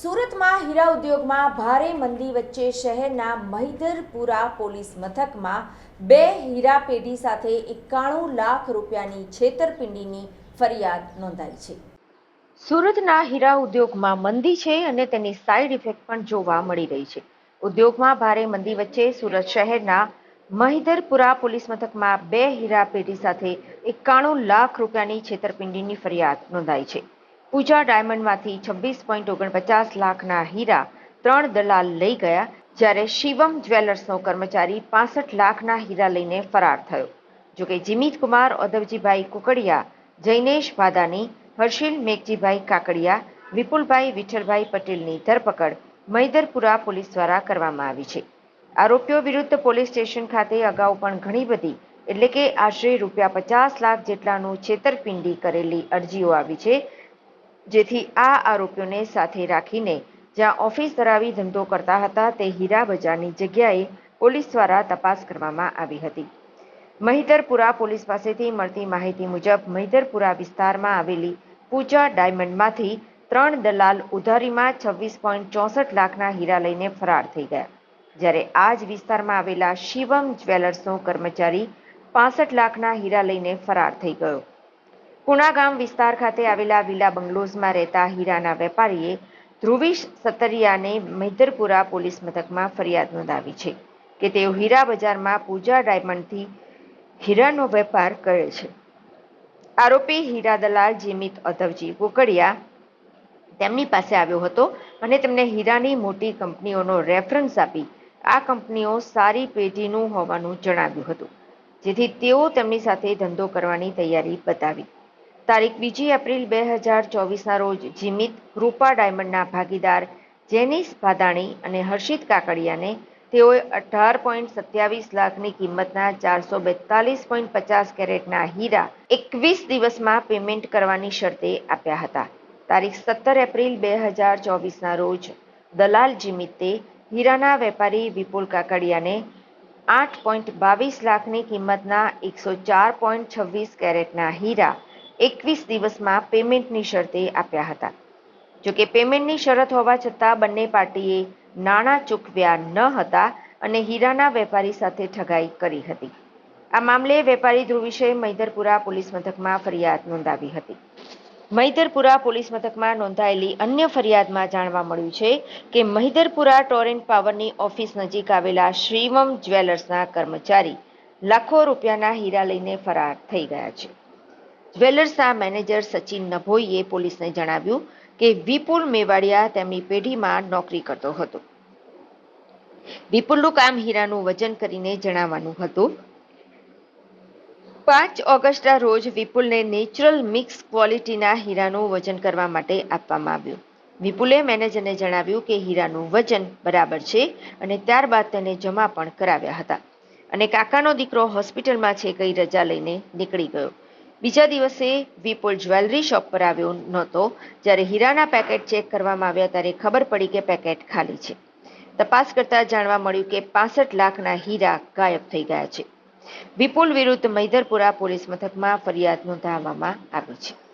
સુરતમાં હીરા ઉદ્યોગમાં ભારે મંદી વચ્ચે શહેરના મહિધરપુરા પોલીસ મથકમાં બે હીરા પેઢી સાથે એકાણું લાખ રૂપિયાની છેતરપિંડીની ફરિયાદ નોંધાઈ છે. સુરતના હીરા ઉદ્યોગમાં મંદી છે અને તેની સાઇડ ઇફેક્ટ પણ જોવા મળી રહી છે. ઉદ્યોગમાં ભારે મંદી વચ્ચે સુરત શહેરના મહિધરપુરા પોલીસ મથકમાં બે હીરા પેઢી સાથે એકાણું લાખ રૂપિયાની છેતરપિંડીની ફરિયાદ નોંધાઈ છે. પૂજા ડાયમંડમાંથી છવ્વીસ પોઈન્ટ ઓગણપચાસ લાખના હીરા ત્રણ દલાલ લઈ ગયા, જ્યારે શિવમ જ્વેલર્સનો કર્મચારી પાસઠ લાખના હીરા લઈને ફરાર થયો. જોકે જીમિત કુમાર ઓધવજીભાઈ કુકડિયા, જૈનેશ ભાદાની, હર્ષિલ મેઘજીભાઈ કાકડિયા, વિપુલભાઈ વિઠ્ઠલભાઈ પટેલની ધરપકડ મૈદરપુરા પોલીસ દ્વારા કરવામાં આવી છે. આરોપીઓ વિરુદ્ધ પોલીસ સ્ટેશન ખાતે અગાઉ પણ ઘણી બધી, એટલે કે આશરે રૂપિયા પચાસ લાખ જેટલાનું છેતરપિંડી કરેલી અરજીઓ આવી છે જેથી આ આરોપીઓને સાથે રાખીને જ્યાં ઓફિસ ધરાવી ધંધો કરતા હતા તે હીરા બજારની જગ્યાએ પોલીસ દ્વારા તપાસ કરવામાં આવી હતી. મહિધરપુરા પોલીસ પાસેથી મળતી માહિતી મુજબ મહિધરપુરા વિસ્તારમાં આવેલી પૂજા ડાયમંડમાંથી ત્રણ દલાલ ઉધારીમાં છવ્વીસ પોઈન્ટ ચોસઠ લાખના હીરા લઈને ફરાર થઈ ગયા. જ્યારે આ જ વિસ્તારમાં આવેલા શિવમ જ્વેલર્સનો કર્મચારી પાસઠ લાખના હીરા લઈને ફરાર થઈ ગયો. પુણા ગામ વિસ્તાર ખાતે આવેલા વિલા બંગલોઝમાં રહેતા હીરાના વેપારીએ ધ્રુવીશ સતરિયાને મૈદરપુરા પોલીસ મથકમાં ફરિયાદ નોંધાવી છે કે તેઓ હીરા બજારમાં પૂજા ડાયમંડથી હીરાનો વેપાર કરે છે. આરોપી હીરા દલાલ જીમિત અધવજી કોકડિયા તેમની પાસે આવ્યો હતો અને તેમને હીરાની મોટી કંપનીઓનો રેફરન્સ આપી આ કંપનીઓ સારી પેઢીનું હોવાનું જણાવ્યું હતું. જેથી તેઓ તેમની સાથે ધંધો કરવાની તૈયારી બતાવી. તારીખ બીજી એપ્રિલ બે હજાર ચોવીસના રોજ જીમિત રૂપા ડાયમંડના ભાગીદાર જેનિસ ભાદાણી અને હર્ષિત કાકડિયાને તેઓએ અઢાર પોઈન્ટ સત્યાવીસ લાખની કિંમતના ચારસો બેતાલીસ પોઈન્ટ પચાસ કેરેટના હીરા એકવીસ દિવસમાં પેમેન્ટ કરવાની શરતે આપ્યા હતા. તારીખ સત્તર એપ્રિલ બે હજાર ચોવીસના રોજ દલાલ જીમિતે હીરાના વેપારી વિપુલ કાકડિયાને આઠ પોઈન્ટ બાવીસ લાખની કિંમતના એકસો ચાર પોઈન્ટ છવ્વીસ કેરેટના હીરા એકવીસ દિવસમાં પેમેન્ટની શરતે આપ્યા હતા. જોકે પેમેન્ટની શરત હોવા છતાં બંને પાર્ટીએ નાણાં ચૂકવ્યા ન હતા અને હીરાના વેપારી સાથે ઠગાઈ કરી હતી. આ મામલે વેપારી ધ્રુવિશે મૈદરપુરા પોલીસ મથકમાં ફરિયાદ નોંધાવી હતી. મહિધરપુરા પોલીસ મથકમાં નોંધાયેલી અન્ય ફરિયાદમાં જાણવા મળ્યું છે કે મહિધરપુરા ટોરેન્ટ પાવરની ઓફિસ નજીક આવેલા શ્રીવમ જ્વેલર્સના કર્મચારી લાખો રૂપિયાના હીરા લઈને ફરાર થઈ ગયા છે. જ્વેલર્સના મેનેજર સચિન નભોઈએ પોલીસને જણાવ્યું કે વિપુલ મેવાડિયા તેમની પેઢીમાં નોકરી કરતો હતો. વિપુલનું કામ હીરાનું વજન કરીને જણાવવાનું હતું. પાંચ ઓગસ્ટના રોજ વિપુલને નેચરલ મિક્સ ક્વોલિટીના હીરાનું વજન કરવા માટે આપવામાં આવ્યું. વિપુલે મેનેજરને જણાવ્યું કે હીરાનું વજન બરાબર છે અને ત્યારબાદ તેને જમા પણ કરાવ્યા હતા. અને કાકાનો દીકરો હોસ્પિટલમાં છે કઈ રજા લઈને નીકળી ગયો. બીજા દિવસે વિપુલ જ્વેલરી શોપ પર આવ્યો નહોતો. જ્યારે હીરાના પેકેટ ચેક કરવામાં આવ્યા ત્યારે ખબર પડી કે પેકેટ ખાલી છે. તપાસ કરતા જાણવા મળ્યું કે પાસઠ લાખના હીરા ગાયબ થઈ ગયા છે. વિપુલ વિરુદ્ધ મૈદરપુરા પોલીસ મથકમાં ફરિયાદ નોંધાવવામાં આવી છે.